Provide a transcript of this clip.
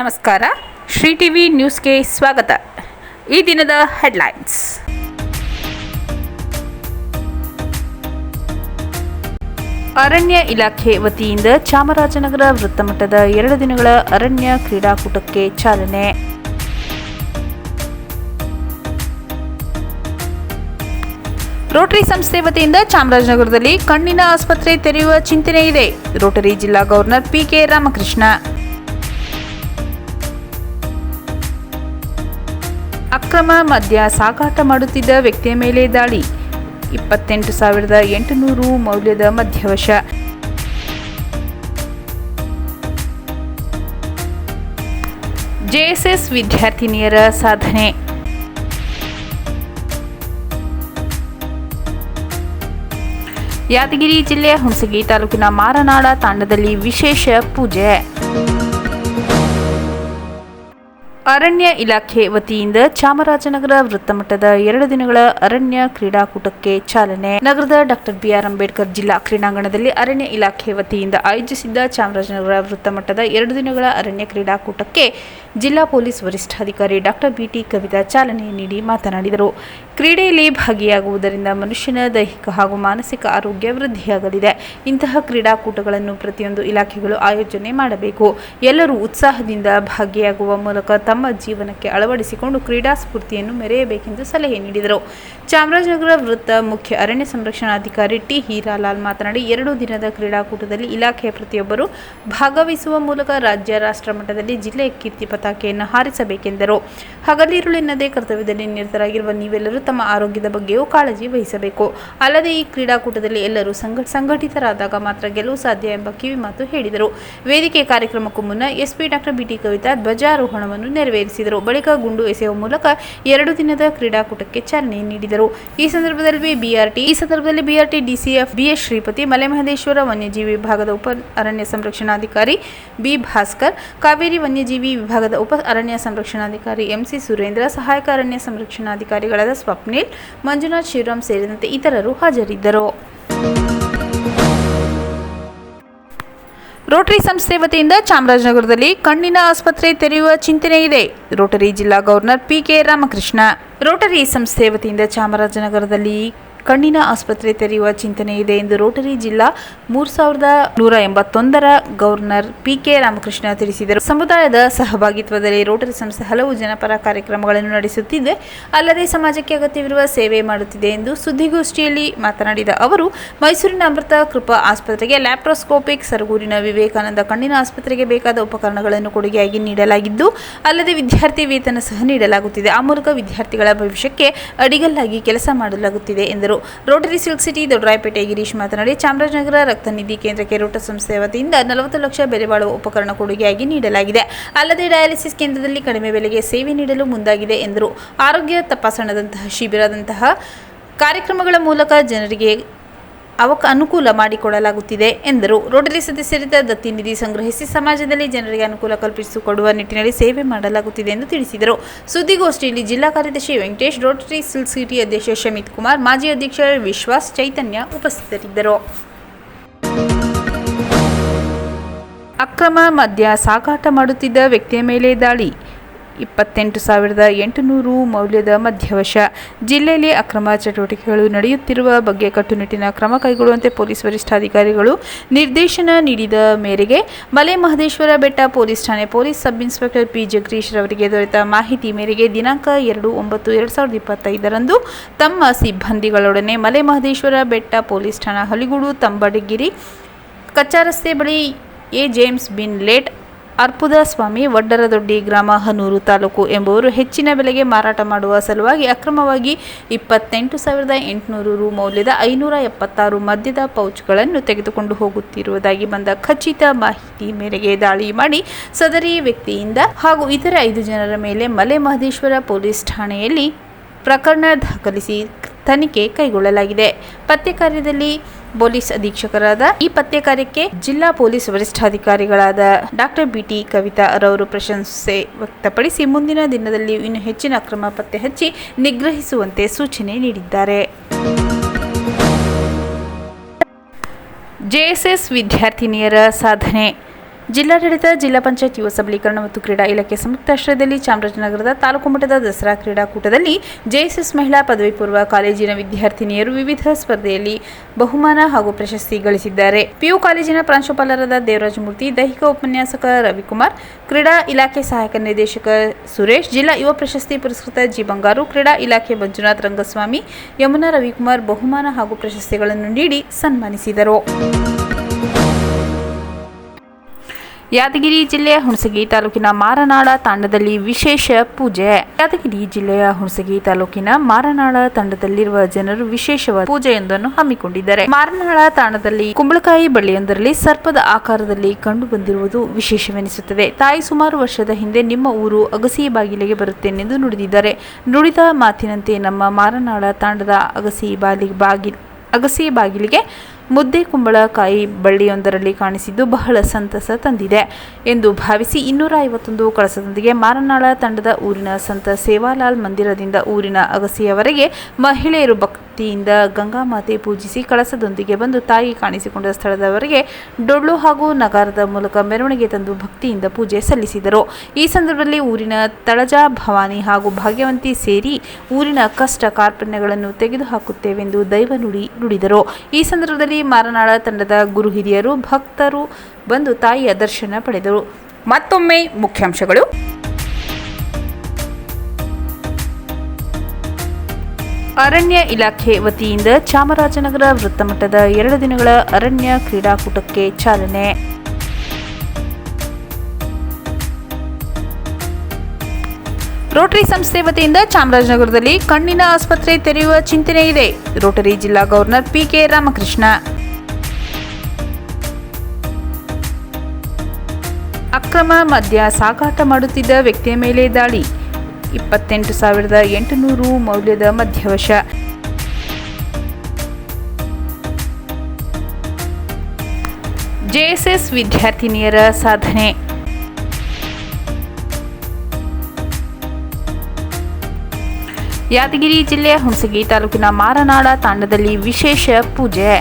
ನಮಸ್ಕಾರ. ಶ್ರೀ ಟಿವಿ ನ್ಯೂಸ್ಗೆ ಸ್ವಾಗತ. ಈ ದಿನದ ಹೆಡ್ಲೈನ್ಸ್. ಅರಣ್ಯ ಇಲಾಖೆ ವತಿಯಿಂದ ಚಾಮರಾಜನಗರ ವೃತ್ತಮಟ್ಟದ ಎರಡು ದಿನಗಳ ಅರಣ್ಯ ಕ್ರೀಡಾಕೂಟಕ್ಕೆ ಚಾಲನೆ. ರೋಟರಿ ಸಂಸ್ಥೆ ವತಿಯಿಂದ ಚಾಮರಾಜನಗರದಲ್ಲಿ ಕಣ್ಣಿನ ಆಸ್ಪತ್ರೆ ತೆರೆಯುವ ಚಿಂತನೆ ಇದೆ. ರೋಟರಿ ಜಿಲ್ಲಾ ಗವರ್ನರ್ ಪಿಕೆ ರಾಮಕೃಷ್ಣ. ಅಕ್ರಮ ಮದ್ಯ ಸಾಗಾಟ ಮಾಡುತ್ತಿದ್ದ ವ್ಯಕ್ತಿಯ ಮೇಲೆ ದಾಳಿ. ಇಪ್ಪತ್ತೆಂಟು ಸಾವಿರದ ಎಂಟುನೂರು ಮೌಲ್ಯದ ಮಧ್ಯವಶ ಜೆಎಸ್ಎಸ್ ವಿದ್ಯಾರ್ಥಿನಿಯರ ಸಾಧನೆ. ಯಾದಗಿರಿ ಜಿಲ್ಲೆಯ ಹುಣಸಗಿ ತಾಲೂಕಿನ ಮಾರನಾಡ ತಾಂಡದಲ್ಲಿ ವಿಶೇಷ ಪೂಜೆ. ಅರಣ್ಯ ಇಲಾಖೆ ವತಿಯಿಂದ ಚಾಮರಾಜನಗರ ವೃತ್ತಮಟ್ಟದ ಎರಡು ದಿನಗಳ ಅರಣ್ಯ ಕ್ರೀಡಾಕೂಟಕ್ಕೆ ಚಾಲನೆ. ನಗರದ ಡಾಕ್ಟರ್ ಬಿಆರ್ ಅಂಬೇಡ್ಕರ್ ಜಿಲ್ಲಾ ಕ್ರೀಡಾಂಗಣದಲ್ಲಿ ಅರಣ್ಯ ಇಲಾಖೆ ವತಿಯಿಂದ ಆಯೋಜಿಸಿದ್ದ ಚಾಮರಾಜನಗರ ವೃತ್ತಮಟ್ಟದ ಎರಡು ದಿನಗಳ ಅರಣ್ಯ ಕ್ರೀಡಾಕೂಟಕ್ಕೆ ಜಿಲ್ಲಾ ಪೊಲೀಸ್ ವರಿಷ್ಠಾಧಿಕಾರಿ ಡಾಕ್ಟರ್ ಬಿಟಿ ಕವಿತಾ ಚಾಲನೆ ನೀಡಿ ಮಾತನಾಡಿದರು. ಕ್ರೀಡೆಯಲ್ಲಿ ಭಾಗಿಯಾಗುವುದರಿಂದ ಮನುಷ್ಯನ ದೈಹಿಕ ಹಾಗೂ ಮಾನಸಿಕ ಆರೋಗ್ಯ ವೃದ್ಧಿಯಾಗಲಿದೆ. ಇಂತಹ ಕ್ರೀಡಾಕೂಟಗಳನ್ನು ಪ್ರತಿಯೊಂದು ಇಲಾಖೆಗಳು ಆಯೋಜನೆ ಮಾಡಬೇಕು. ಎಲ್ಲರೂ ಉತ್ಸಾಹದಿಂದ ಭಾಗಿಯಾಗುವ ಮೂಲಕ ತಮ್ಮ ಜೀವನಕ್ಕೆ ಅಳವಡಿಸಿಕೊಂಡು ಕ್ರೀಡಾ ಸ್ಫೂರ್ತಿಯನ್ನು ಮೆರೆಯಬೇಕೆಂದು ಸಲಹೆ ನೀಡಿದರು. ಚಾಮರಾಜನಗರ ವೃತ್ತ ಮುಖ್ಯ ಅರಣ್ಯ ಸಂರಕ್ಷಣಾಧಿಕಾರಿ ಟಿ ಹೀರಾಲಾಲ್ ಮಾತನಾಡಿ, ಎರಡು ದಿನದ ಕ್ರೀಡಾಕೂಟದಲ್ಲಿ ಇಲಾಖೆಯ ಪ್ರತಿಯೊಬ್ಬರು ಭಾಗವಹಿಸುವ ಮೂಲಕ ರಾಜ್ಯ ರಾಷ್ಟ್ರ ಮಟ್ಟದಲ್ಲಿ ಜಿಲ್ಲೆಯ ಕೀರ್ತಿ ಪತಾಕೆಯನ್ನು ಹಾರಿಸಬೇಕೆಂದರು. ಹಗಲಿರುಳೆನ್ನದೇ ಕರ್ತವ್ಯದಲ್ಲಿ ನಿರತರಾಗಿರುವ ನೀವೆಲ್ಲರೂ ತಮ್ಮ ಆರೋಗ್ಯದ ಬಗ್ಗೆಯೂ ಕಾಳಜಿ ವಹಿಸಬೇಕು. ಅಲ್ಲದೆ ಈ ಕ್ರೀಡಾಕೂಟದಲ್ಲಿ ಎಲ್ಲರೂ ಸಂಘ ಸಂಘಟಿತರಾದಾಗ ಮಾತ್ರ ಗೆಲುವು ಸಾಧ್ಯ ಎಂಬ ಕಿವಿಮಾತು ಹೇಳಿದರು. ವೇದಿಕೆ ಕಾರ್ಯಕ್ರಮಕ್ಕೂ ಮುನ್ನ ಎಸ್ಪಿ ಡಾಕ್ಟರ್ ಬಿಟಿ ಕವಿತಾ ಧ್ವಜಾರೋಹಣವನ್ನು ನೆರವೇರಿಸಿದರು. ಬಳಿಕ ಗುಂಡು ಎಸೆಯುವ ಮೂಲಕ ಎರಡು ದಿನದ ಕ್ರೀಡಾಕೂಟಕ್ಕೆ ಚಾಲನೆ ನೀಡಿದರು. ಈ ಸಂದರ್ಭದಲ್ಲಿ ಬಿಆರ್ಟಿ, ಈ ಸಂದರ್ಭದಲ್ಲಿ BRT DCF BS Shripati, Malemahadeshwara ವನ್ಯಜೀವಿ ವಿಭಾಗದ ಉಪ ಅರಣ್ಯ ಸಂರಕ್ಷಣಾಧಿಕಾರಿ ಬಿ ಭಾಸ್ಕರ್, ಕಾವೇರಿ ವನ್ಯಜೀವಿ ವಿಭಾಗದ ಉಪ ಅರಣ್ಯ ಸಂರಕ್ಷಣಾಧಿಕಾರಿ ಎಂಸಿ ಸುರೇಂದ್ರ, ಸಹಾಯಕ ಅರಣ್ಯ ಸಂರಕ್ಷಣಾಧಿಕಾರಿಗಳಾದ ಸ್ವಪ್ನಿಲ್, ಮಂಜುನಾಥ್ ಶಿವರಾಮ್ ಸೇರಿದಂತೆ ಇತರರು ಹಾಜರಿದ್ದರು. ರೋಟರಿ ಸಂಸ್ಥೆ ವತಿಯಿಂದ ಚಾಮರಾಜನಗರದಲ್ಲಿ ಕಣ್ಣಿನ ಆಸ್ಪತ್ರೆ ತೆರೆಯುವ ಚಿಂತನೆ ಇದೆ. ರೋಟರಿ ಜಿಲ್ಲಾ ಗವರ್ನರ್ ಪಿಕೆ ರಾಮಕೃಷ್ಣ. ರೋಟರಿ ಸಂಸ್ಥೆ ವತಿಯಿಂದ ಚಾಮರಾಜನಗರದಲ್ಲಿ ಕಣ್ಣಿನ ಆಸ್ಪತ್ರೆ ತೆರೆಯುವ ಚಿಂತನೆ ಇದೆ ಎಂದು ರೋಟರಿ ಜಿಲ್ಲಾ ಮೂರು ಸಾವಿರದ ನೂರ ಎಂಬತ್ತೊಂದರ ಗವರ್ನರ್ ಪಿಕೆ ರಾಮಕೃಷ್ಣ ತಿಳಿಸಿದರು. ಸಮುದಾಯದ ಸಹಭಾಗಿತ್ವದಲ್ಲಿ ರೋಟರಿ ಸಂಸ್ಥೆ ಹಲವು ಜನಪರ ಕಾರ್ಯಕ್ರಮಗಳನ್ನು ನಡೆಸುತ್ತಿದೆ. ಅಲ್ಲದೆ ಸಮಾಜಕ್ಕೆ ಅಗತ್ಯವಿರುವ ಸೇವೆ ಮಾಡುತ್ತಿದೆ ಎಂದು ಸುದ್ದಿಗೋಷ್ಠಿಯಲ್ಲಿ ಮಾತನಾಡಿದ ಅವರು, ಮೈಸೂರಿನ ಅಮೃತ ಕೃಪಾ ಆಸ್ಪತ್ರೆಗೆ ಲ್ಯಾಪ್ರೋಸ್ಕೋಪಿಕ್ ಸರಗೂರಿನ ವಿವೇಕಾನಂದ ಕಣ್ಣಿನ ಆಸ್ಪತ್ರೆಗೆ ಬೇಕಾದ ಉಪಕರಣಗಳನ್ನು ಕೊಡುಗೆಯಾಗಿ ನೀಡಲಾಗಿದ್ದು, ಅಲ್ಲದೆ ವಿದ್ಯಾರ್ಥಿ ವೇತನ ಸಹ ನೀಡಲಾಗುತ್ತಿದೆ. ಆ ಮೂಲಕ ವಿದ್ಯಾರ್ಥಿಗಳ ಭವಿಷ್ಯಕ್ಕೆ ಅಡಿಗಲ್ಲಾಗಿ ಕೆಲಸ ಮಾಡಲಾಗುತ್ತಿದೆ ಎಂದರು. Rotary silk city, Doddarayapete, Girish ಮಾತನಾಡಿ, ಚಾಮರಾಜನಗರ ರಕ್ತ ನಿಧಿ ಕೇಂದ್ರಕ್ಕೆ ರೋಟ ಸಂಸ್ಥೆ ವತಿಯಿಂದ ನಲವತ್ತು ಲಕ್ಷ ಬೆಲೆ ಬಾಳುವ ಉಪಕರಣ ಕೊಡುಗೆಯಾಗಿ ನೀಡಲಾಗಿದೆ. ಅಲ್ಲದೆ ಡಯಾಲಿಸಿಸ್ ಕೇಂದ್ರದಲ್ಲಿ ಕಡಿಮೆ ಬೆಲೆಗೆ ಸೇವೆ ನೀಡಲು ಮುಂದಾಗಿದೆ ಎಂದರು. ಆರೋಗ್ಯ ತಪಾಸಣದಂತಹ, ಶಿಬಿರದಂತಹ ಕಾರ್ಯಕ್ರಮಗಳ ಮೂಲಕ ಜನರಿಗೆ ಅವಕ ಅನುಕೂಲ ಮಾಡಿಕೊಡಲಾಗುತ್ತಿದೆ ಎಂದರು. ರೋಟರಿ ಸದಸ್ಯರಿಂದ ದತ್ತಿ ನಿಧಿ ಸಂಗ್ರಹಿಸಿ ಸಮಾಜದಲ್ಲಿ ಜನರಿಗೆ ಅನುಕೂಲ ಕಲ್ಪಿಸಿಕೊಡುವ ನಿಟ್ಟಿನಲ್ಲಿ ಸೇವೆ ಮಾಡಲಾಗುತ್ತಿದೆ ಎಂದು ತಿಳಿಸಿದರು. ಸುದ್ದಿಗೋಷ್ಠಿಯಲ್ಲಿ ಜಿಲ್ಲಾ ಕಾರ್ಯದರ್ಶಿ ವೆಂಕಟೇಶ್, ರೋಟರಿ ಸಿಲ್ಕ್ ಸಿಟಿ ಅಧ್ಯಕ್ಷ ಶಮಿತ್ ಕುಮಾರ್, ಮಾಜಿ ಅಧ್ಯಕ್ಷ ವಿಶ್ವಾಸ್ ಚೈತನ್ಯ ಉಪಸ್ಥಿತರಿದ್ದರು. ಅಕ್ರಮ ಮದ್ಯ ಸಾಗಾಟ ಮಾಡುತ್ತಿದ್ದ ವ್ಯಕ್ತಿಯ ಮೇಲೆ ದಾಳಿ. ಇಪ್ಪತ್ತೆಂಟು ಸಾವಿರದ ಎಂಟುನೂರು ಮೌಲ್ಯದ ಮಧ್ಯವಶ ಜಿಲ್ಲೆಯಲ್ಲಿ ಅಕ್ರಮ ಚಟುವಟಿಕೆಗಳು ನಡೆಯುತ್ತಿರುವ ಬಗ್ಗೆ ಕಟ್ಟುನಿಟ್ಟಿನ ಕ್ರಮ ಕೈಗೊಳ್ಳುವಂತೆ ಪೊಲೀಸ್ ವರಿಷ್ಠಾಧಿಕಾರಿಗಳು ನಿರ್ದೇಶನ ನೀಡಿದ ಮೇರೆಗೆ ಮಲೆ ಮಹದೇಶ್ವರ ಬೆಟ್ಟ ಪೊಲೀಸ್ ಠಾಣೆ police sub inspector P Jagadish ರವರಿಗೆ ದೊರೆತ ಮಾಹಿತಿ ಮೇರೆಗೆ ದಿನಾಂಕ ಎರಡು ಒಂಬತ್ತು ಎರಡು ಸಾವಿರದ ಇಪ್ಪತ್ತೈದರಂದು ತಮ್ಮ ಸಿಬ್ಬಂದಿಗಳೊಡನೆ ಮಲೆ ಮಹದೇಶ್ವರ ಬೆಟ್ಟ ಪೊಲೀಸ್ ಠಾಣಾ ಹಲಿಗೂಡು, ತಂಬಡಗಿರಿ ಕಚ್ಚಾ ರಸ್ತೆ ಬಳಿ ಎ. ಜೇಮ್ಸ್ ಬಿನ್ ಲೇಟ್ ಅರ್ಪುದ ಸ್ವಾಮಿ ವಡ್ಡರದೊಡ್ಡಿ ಗ್ರಾಮ ಹನೂರು ತಾಲೂಕು ಎಂಬುವರು ಹೆಚ್ಚಿನ ಬೆಲೆಗೆ ಮಾರಾಟ ಮಾಡುವ ಸಲುವಾಗಿ ಅಕ್ರಮವಾಗಿ ಇಪ್ಪತ್ತೆಂಟು ಸಾವಿರದ ಎಂಟುನೂರು ರು ಮೌಲ್ಯದ ಐನೂರ ಎಪ್ಪತ್ತಾರು ಮದ್ಯದ ಪೌಚ್ಗಳನ್ನು ತೆಗೆದುಕೊಂಡು ಹೋಗುತ್ತಿರುವುದಾಗಿ ಬಂದ ಖಚಿತ ಮಾಹಿತಿ ಮೇರೆಗೆ ದಾಳಿ ಮಾಡಿ ಸದರಿ ವ್ಯಕ್ತಿಯಿಂದ ಹಾಗೂ ಇತರ ಐದು ಜನರ ಮೇಲೆ ಮಲೆ ಮಹದೇಶ್ವರ ಪೊಲೀಸ್ ಠಾಣೆಯಲ್ಲಿ ಪ್ರಕರಣ ದಾಖಲಿಸಿ ತನಿಖೆ ಕೈಗೊಳ್ಳಲಾಗಿದೆ. ಪತ್ತೆ ಕಾರ್ಯದಲ್ಲಿ ಪೊಲೀಸ್ ಅಧೀಕ್ಷಕರಾದ ಈ ಪತ್ತೆ ಕಾರ್ಯಕ್ಕೆ ಜಿಲ್ಲಾ ಪೊಲೀಸ್ ವರಿಷ್ಠಾಧಿಕಾರಿಗಳಾದ ಡಾಕ್ಟರ್ ಬಿಟಿ ಕವಿತಾ ರವರು ಪ್ರಶಂಸೆ ವ್ಯಕ್ತಪಡಿಸಿ ಮುಂದಿನ ದಿನದಲ್ಲಿ ಇನ್ನು ಹೆಚ್ಚಿನ ಅಕ್ರಮ ಪತ್ತೆ ಹಚ್ಚಿ ನಿಗ್ರಹಿಸುವಂತೆ ಸೂಚನೆ ನೀಡಿದ್ದಾರೆ. ಜೆಎಸ್ಎಸ್ ವಿದ್ಯಾರ್ಥಿನಿಯರ ಸಾಧನೆ. ಜಿಲ್ಲಾಡಳಿತ, ಜಿಲ್ಲಾ ಪಂಚಾಯತ್ ಯುವ ಸಬಲೀಕರಣ ಮತ್ತು ಕ್ರೀಡಾ ಇಲಾಖೆ ಸಂಯುಕ್ತಾಶ್ರಯದಲ್ಲಿ ಚಾಮರಾಜನಗರದ ತಾಲೂಕು ಮಟ್ಟದ ದಸರಾ ಕ್ರೀಡಾಕೂಟದಲ್ಲಿ ಜೆಎಸ್ಎಸ್ ಮಹಿಳಾ ಪದವಿ ಪೂರ್ವ ಕಾಲೇಜಿನ ವಿದ್ಯಾರ್ಥಿನಿಯರು ವಿವಿಧ ಸ್ಪರ್ಧೆಯಲ್ಲಿ ಬಹುಮಾನ ಹಾಗೂ ಪ್ರಶಸ್ತಿ ಗಳಿಸಿದ್ದಾರೆ. ಪಿಯು ಕಾಲೇಜಿನ ಪ್ರಾಂಶುಪಾಲರಾದ ದೇವರಾಜಮೂರ್ತಿ ದೈಹಿಕ ಉಪನ್ಯಾಸಕ ರವಿಕುಮಾರ್, ಕ್ರೀಡಾ ಇಲಾಖೆ ಸಹಾಯಕ ನಿರ್ದೇಶಕ ಸುರೇಶ್, ಜಿಲ್ಲಾ ಯುವ ಪ್ರಶಸ್ತಿ ಪುರಸ್ಕೃತ ಜಿ ಬಂಗಾರು, ಕ್ರೀಡಾ ಇಲಾಖೆ ಮಂಜುನಾಥ್ ರಂಗಸ್ವಾಮಿ, ಯಮುನಾ ರವಿಕುಮಾರ್ ಬಹುಮಾನ ಹಾಗೂ ಪ್ರಶಸ್ತಿಗಳನ್ನು ನೀಡಿ ಸನ್ಮಾನಿಸಿದರು. ಯಾದಗಿರಿ ಜಿಲ್ಲೆಯ ಹುಣಸಗಿ ತಾಲೂಕಿನ ಮಾರನಾಳ ತಾಂಡದಲ್ಲಿ ವಿಶೇಷ ಪೂಜೆ. ಯಾದಗಿರಿ ಜಿಲ್ಲೆಯ ಹುಣಸಗಿ ತಾಲೂಕಿನ ಮಾರನಾಳ ತಾಂಡದಲ್ಲಿರುವ ಜನರು ವಿಶೇಷವಾದ ಪೂಜೆಯೊಂದನ್ನು ಹಮ್ಮಿಕೊಂಡಿದ್ದಾರೆ. ಮಾರನಾಳ ತಾಂಡದಲ್ಲಿ ಕುಂಬಳಕಾಯಿ ಬಳ್ಳಿಯೊಂದರಲ್ಲಿ ಸರ್ಪದ ಆಕಾರದಲ್ಲಿ ಕಂಡು ಬಂದಿರುವುದು ವಿಶೇಷವೆನಿಸುತ್ತದೆ. ತಾಯಿ ಸುಮಾರು ವರ್ಷದ ಹಿಂದೆ ನಿಮ್ಮ ಊರು ಅಗಸಿ ಬಾಗಿಲಿಗೆ ಬರುತ್ತೇನೆಂದು ನುಡಿದಿದ್ದಾರೆ. ನುಡಿದ ಮಾತಿನಂತೆ ನಮ್ಮ ಮಾರನಾಳ ತಾಂಡದ ಅಗಸಿ ಬಾಲಿ ಬಾಗಿಲ್ ಅಗಸಿ ಬಾಗಿಲಿಗೆ ಮುದ್ದೆ ಕುಂಬಳಕಾಯಿ ಬಳ್ಳಿಯೊಂದರಲ್ಲಿ ಕಾಣಿಸಿದ್ದು ಬಹಳ ಸಂತಸ ತಂದಿದೆ ಎಂದು ಭಾವಿಸಿ ಇನ್ನೂರ ಐವತ್ತೊಂದು ಕಳಸದೊಂದಿಗೆ ಮಾರನಾಳ ತಂಡದ ಊರಿನ ಸಂತ ಸೇವಾಲಾಲ್ ಮಂದಿರದಿಂದ ಊರಿನ ಅಗಸಿಯವರೆಗೆ ಮಹಿಳೆಯರು ಭಕ್ತಿಯಿಂದ ಗಂಗಾಮಾತೆ ಪೂಜಿಸಿ ಕಳಸದೊಂದಿಗೆ ಬಂದು ತಾಯಿ ಕಾಣಿಸಿಕೊಂಡ ಸ್ಥಳದವರೆಗೆ ಡೊಳ್ಳು ಹಾಗೂ ನಗಾರದ ಮೂಲಕ ಮೆರವಣಿಗೆ ತಂದು ಭಕ್ತಿಯಿಂದ ಪೂಜೆ ಸಲ್ಲಿಸಿದರು. ಈ ಸಂದರ್ಭದಲ್ಲಿ ಊರಿನ ತಳಜಾ ಭವಾನಿ ಹಾಗೂ ಭಾಗ್ಯವಂತಿ ಸೇರಿ ಊರಿನ ಕಷ್ಟ ಕಾರ್ಪಣ್ಯಗಳನ್ನು ತೆಗೆದುಹಾಕುತ್ತೇವೆಂದು ದೈವ ನುಡಿ ನುಡಿದರು. ಈ ಸಂದರ್ಭದಲ್ಲಿ ಮಾರನಾಳ ತಂಡದ ಗುರು ಹಿರಿಯರು ಭಕ್ತರು ಬಂದು ತಾಯಿಯ ದರ್ಶನ ಪಡೆದರು. ಮತ್ತೊಮ್ಮೆ ಮುಖ್ಯಾಂಶಗಳು. ಅರಣ್ಯ ಇಲಾಖೆ ವತಿಯಿಂದ ಚಾಮರಾಜನಗರ ವೃತ್ತಮಟ್ಟದ ಎರಡು ದಿನಗಳ ಅರಣ್ಯ ಕ್ರೀಡಾಕೂಟಕ್ಕೆ ಚಾಲನೆ. ರೋಟರಿ ಸಂಸ್ಥೆ ವತಿಯಿಂದ ಚಾಮರಾಜನಗರದಲ್ಲಿ ಕಣ್ಣಿನ ಆಸ್ಪತ್ರೆ ತೆರೆಯುವ ಚಿಂತನೆ ಇದೆ. ರೋಟರಿ ಜಿಲ್ಲಾ ಗವರ್ನರ್ ಪಿಕೆ ರಾಮಕೃಷ್ಣ. ಅಕ್ರಮ ಮದ್ಯ ಸಾಗಾಟ ಮಾಡುತ್ತಿದ್ದ ವ್ಯಕ್ತಿಯ ಮೇಲೆ ದಾಳಿ. ಇಪ್ಪತ್ತೆಂಟು ಸಾವಿರದ ಎಂಟುನೂರು ಮೌಲ್ಯದ ಮಧ್ಯವಶ ಜೆಎಸ್ಎಸ್ ವಿದ್ಯಾರ್ಥಿನಿಯರ ಸಾಧನೆ. ಯಾದಗಿರಿ ಜಿಲ್ಲೆಯ ಹುಣಸಗಿ ತಾಲೂಕಿನ ಮಾರನಾಡ ತಾಂಡದಲ್ಲಿ ವಿಶೇಷ ಪೂಜೆ.